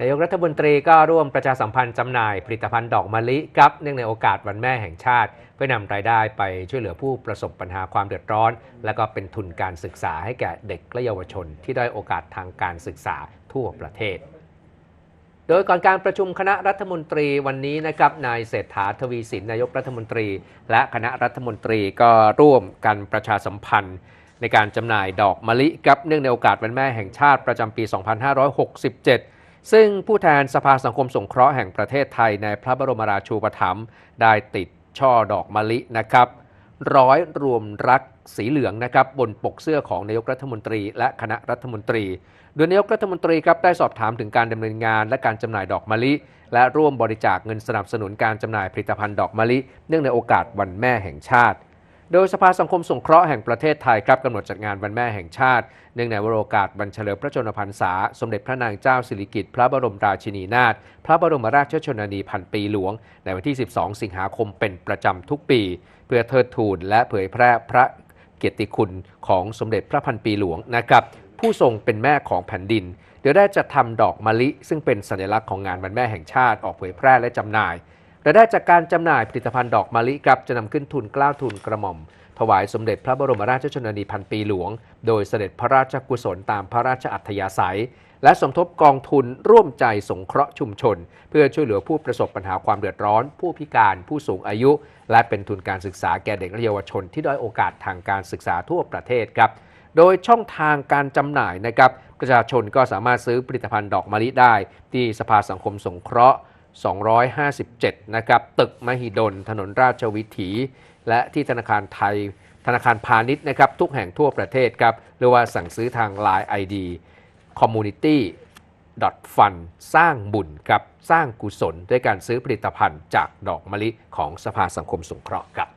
นายกรัฐมนตรีก็ร่วมประชาสัมพันธ์จำหน่ายผลิตภัณฑ์ดอกมะลิครับเนื่องในโอกาสวันแม่แห่งชาติ เพื่อนำรายได้ไปช่วยเหลือผู้ประสบปัญหาความเดือดร้อน และก็เป็นทุนการศึกษาให้แก่เด็กและเยาวชน ที่ได้โอกาสทางการศึกษาทั่วประเทศ โดยก่อนการประชุมคณะรัฐมนตรีวันนี้นะครับนายเศรษฐาทวีสินนายกรัฐมนตรี และคณะรัฐมนตรีก็ร่วมกันประชาสัมพันธ์ในการจำหน่ายดอกมะลิครับเนื่องในโอกาสวันแม่แห่งชาติประจำปี 2567 ซึ่งผู้แทนสภาสังคมสงเคราะห์แห่งประเทศไทยในพระบรมราชูปถัมภ์ได้ติดช่อดอกมะลินะครับร้อยรวมรักสีเหลืองนะครับบนปกเสื้อของนายกรัฐมนตรีและคณะรัฐมนตรี โดยนายกรัฐมนตรีครับได้สอบถามถึงการดำเนินงาน และการจำหน่ายดอกมะลิ และร่วมบริจาคเงินสนับสนุนการจำหน่ายผลิตภัณฑ์ดอกมะลิ เนื่องในโอกาสวันแม่แห่งชาติ โดยสภาสังคมสงเคราะห์แห่งประเทศไทยครับกำหนดจัดงานวันแม่แห่งชาติ เนื่องในวโรกาสวันเฉลิมพระชนมพรรษา สมเด็จพระนางเจ้าสิริกิติ์พระบรมราชินีนาถพระบรมราชชนนีพันปีหลวง ในวันที่ 12 สิงหาคมเป็นประจำทุกปี เพื่อเทิดทูนและเผยแพร่พระเกียรติคุณของสมเด็จพระพันปีหลวงนะครับผู้ทรงเป็นแม่ของแผ่นดิน เดี๋ยวได้จะทำดอกมะลิ ซึ่งเป็นสัญลักษณ์ของงานวันแม่แห่งชาติออกเผยแพร่และจำหน่าย รายได้จากการจำหน่ายผลิตภัณฑ์ดอกมะลิครับจะนำขึ้นทุนกล้าทุนกระหม่อม ถวายสมเด็จพระบรมราชชนนีพันปีหลวง โดยเสด็จพระราชกุศลตามพระราชอัธยาศัย และสมทบกองทุนร่วมใจสงเคราะห์ชุมชน เพื่อช่วยเหลือผู้ประสบปัญหาความเดือดร้อน ผู้พิการผู้สูงอายุ และเป็นทุนการศึกษาแก่เด็กและเยาวชน ที่ด้อยโอกาสทางการศึกษาทั่วประเทศครับโดยช่องทางการจำหน่ายนะครับประชาชนก็สามารถซื้อผลิตภัณฑ์ดอกมะลิได้ ที่สภาสังคมสงเคราะห์ 257 นะครับ ตึกมหิดล ถนนราชวิถี และที่ธนาคารไทย ธนาคารพาณิชย์นะครับ ทุกแห่งทั่วประเทศครับ หรือว่าสั่งซื้อทาง Line ID community fund สร้างบุญครับ สร้างกุศลด้วยการซื้อผลิตภัณฑ์จากดอกมะลิของสภาสังคมสงเคราะห์ครับ